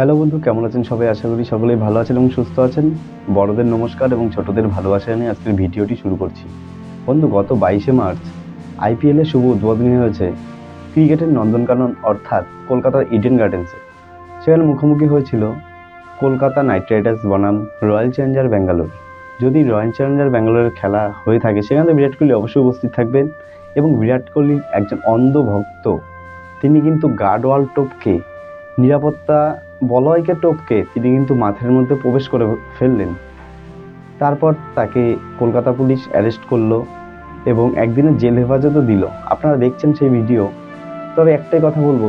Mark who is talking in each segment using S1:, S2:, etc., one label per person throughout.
S1: Hello বন্ধু, কেমন আছেন সবাই? আশা করি সকলেই ভালো আছেন এবং সুস্থ আছেন। বড়দের নমস্কার এবং ছোটদের ভালোবাসা নিয়ে আজকের ভিডিওটি শুরু করছি। বন্ধু, গত বাইশে মার্চ আইপিএলের শুভ উদ্বোধনী হয়েছে ক্রিকেটের নন্দনকানন অর্থাৎ কলকাতার ইডেন গার্ডেন্সে সেখানে মুখোমুখি হয়েছিল কলকাতা নাইট রাইডার্স বনাম রয়্যাল চ্যালেঞ্জার ব্যাঙ্গালোর। যদি রয়্যাল চ্যালেঞ্জার ব্যাঙ্গালোরের খেলা হয়ে থাকে, সেখানে বিরাট কোহলি অবশ্যই উপস্থিত থাকবেন এবং বিরাট কোহলি একজন অন্ধ ভক্ত, তিনি কিন্তু গার্ড গার্ডওয়াল টোপকে নিরাপত্তা বলয়কে টপকে তিনি কিন্তু মাঠের মধ্যে প্রবেশ করে ফেললেন। তারপর তাকে কলকাতা পুলিশ অ্যারেস্ট করল এবং একদিনের জেল হেফাজতও দিল। আপনারা দেখছেন সেই ভিডিও। তবে একটাই কথা বলব,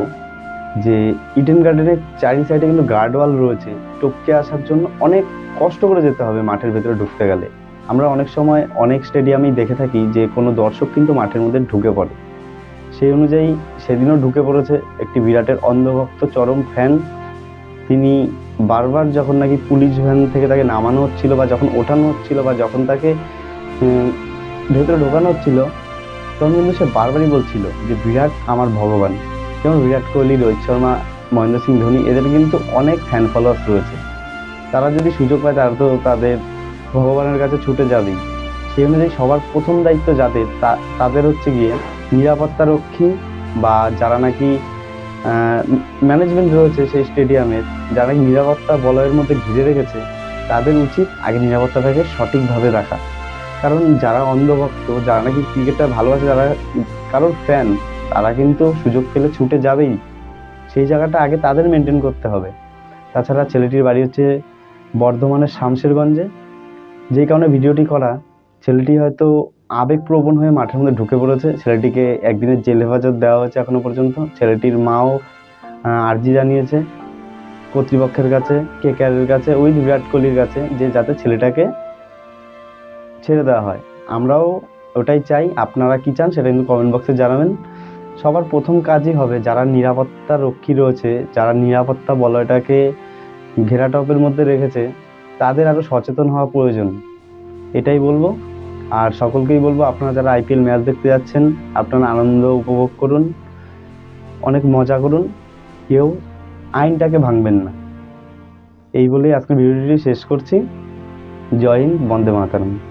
S1: যে ইডেন গার্ডেনের চারি সাইডে কিন্তু গার্ডওয়াল রয়েছে। টপকে আসার জন্য অনেক কষ্ট করে যেতে হবে মাঠের ভেতরে ঢুকতে গেলে। আমরা অনেক সময় অনেক স্টেডিয়ামেই দেখে থাকি যে কোনো দর্শক কিন্তু মাঠের মধ্যে ঢুকে পড়ে। সেই অনুযায়ী সেদিনও ঢুকে পড়েছে একটি বিরাটের অন্ধভক্ত চরম ফ্যান তিনি বারবার যখন নাকি পুলিশ ভ্যান থেকে তাকে নামানো হচ্ছিল বা যখন ওঠানো হচ্ছিল বা যখন তাকে ভেতরে ঢোকানো হচ্ছিল, তখন কিন্তু সে বারবারই বলছিল যে, বিরাট আমার ভগবান। যেমন বিরাট কোহলি, রোহিত শর্মা, মহেন্দ্র সিং ধোনি, এদের কিন্তু অনেক ফ্যান ফলোয়ার্স রয়েছে। তারা যদি সুযোগ পায়, তারা তো তাদের ভগবানের কাছে ছুটে যাবেই। সেই অনুযায়ী সবার প্রথম দায়িত্ব যাদের তাদের হচ্ছে গিয়ে নিরাপত্তা রক্ষী বা যারা নাকি ম্যানেজমেন্ট রয়েছে সেই স্টেডিয়ামের যারা নিরাপত্তা বলয়ের মধ্যে ঘিরে রেখেছে, তাদের উচিত আগে নিরাপত্তাটাকে সঠিকভাবে রাখা। কারণ যারা অন্ধভক্ত, যারা নাকি ক্রিকেটটা ভালোবাসে, যারা কারোর ফ্যান তারা কিন্তু সুযোগ পেলে ছুটে যাবেই। সেই জায়গাটা আগে তাদের মেনটেন করতে হবে। তাছাড়া ছেলেটির বাড়ি হচ্ছে বর্ধমানের শামশেরগঞ্জে। যেই কারণে ভিডিওটি করা, ছেলেটি হয়তো আবেগপ্রবণ হয়ে মাঠের মধ্যে ঢুকে পড়েছে। ছেলেটিকে একদিনের জেল হেফাজত দেওয়া হয়েছে এখনও পর্যন্ত। ছেলেটির মাও আর্জি জানিয়েছে কর্তৃপক্ষের কাছে কে কেয়ারের কাছে ওই বিরাট কোহলির কাছে যে যাতে ছেলেটাকে ছেড়ে দেওয়া হয়। আমরাও ওটাই চাই। আপনারা কি চান সেটা কিন্তু কমেন্ট বক্সে জানাবেন। সবার প্রথম কাজই হবে যারা নিরাপত্তা রক্ষী রয়েছে, যারা নিরাপত্তা বলয়টাকে ঘেরাটপের মধ্যে রেখেছে, তাদের আরও সচেতন হওয়া প্রয়োজন। এটাই বলব। আর সকলকেই বলব, আপনারা যারা আইপিএল ম্যাচ দেখতে যাচ্ছেন, আপনারা আনন্দ উপভোগ করুন, অনেক মজা করুন, কেউ আইনটাকে ভাঙবেন না। এই বলেই আজকের ভিডিওটি শেষ করছি। জয় হিন্দ, বন্দে মাতারম।